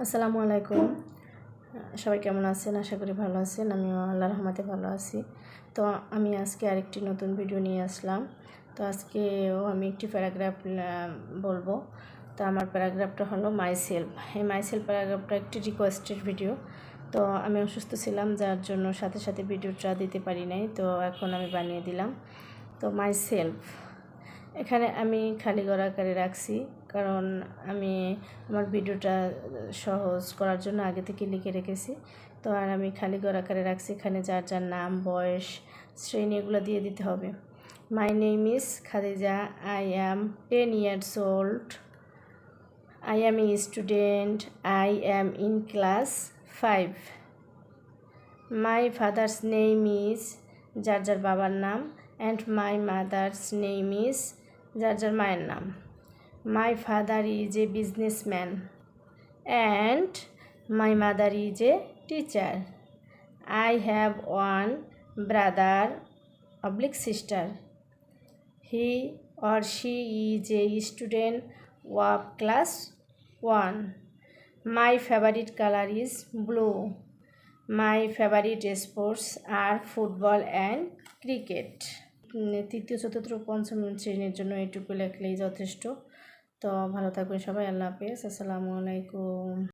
আসসালামু আলাইকুম। সবাই কেমন আছেন? আশা করি ভালো আছেন। আমিও আল্লাহ রহমাতে ভালো আছি। তো আমি আজকে আরেকটি নতুন ভিডিও নিয়ে আসলাম। তো আজকেও আমি একটি প্যারাগ্রাফ বলব। তো আমার প্যারাগ্রাফটা হলো মাই সেলফ। এই মাই সেলফ প্যারাগ্রাফটা একটি রিকোয়েস্টেড ভিডিও। তো আমি অসুস্থ ছিলাম, যার জন্য সাথে সাথে ভিডিওটা দিতে পারি নাই। তো এখন আমি বানিয়ে দিলাম। তো মাই সেলফ। এখানে আমি খালি ঘর আকারে রাখছি, কারণ আমি আমার ভিডিওটা সহজ করার জন্য আগে থেকে লিখে রেখেছি। তো আর আমি খালি ঘর আকারে রাখছি, এখানে যার যার নাম, বয়স, শ্রেণি এগুলো দিয়ে দিতে হবে। My name is Khadija I am ten years old I am a student I am in class five my father's name is যার যার বাবার নাম and my mother's name is যার যার মায়ের নাম। My father is a businessman and my mother is a teacher I have one brother public sister he or she is a student walk class one my favourite colour is blue my favourite sports are football and cricket তৃতীয়, চতুর্থ, পঞ্চম শ্রেণির জন্য এইটুকু লেখলেই যথেষ্ট। তো ভালো থাকবেন সবাই, আল্লাহ হাফেজ। আসসালামু আলাইকুম।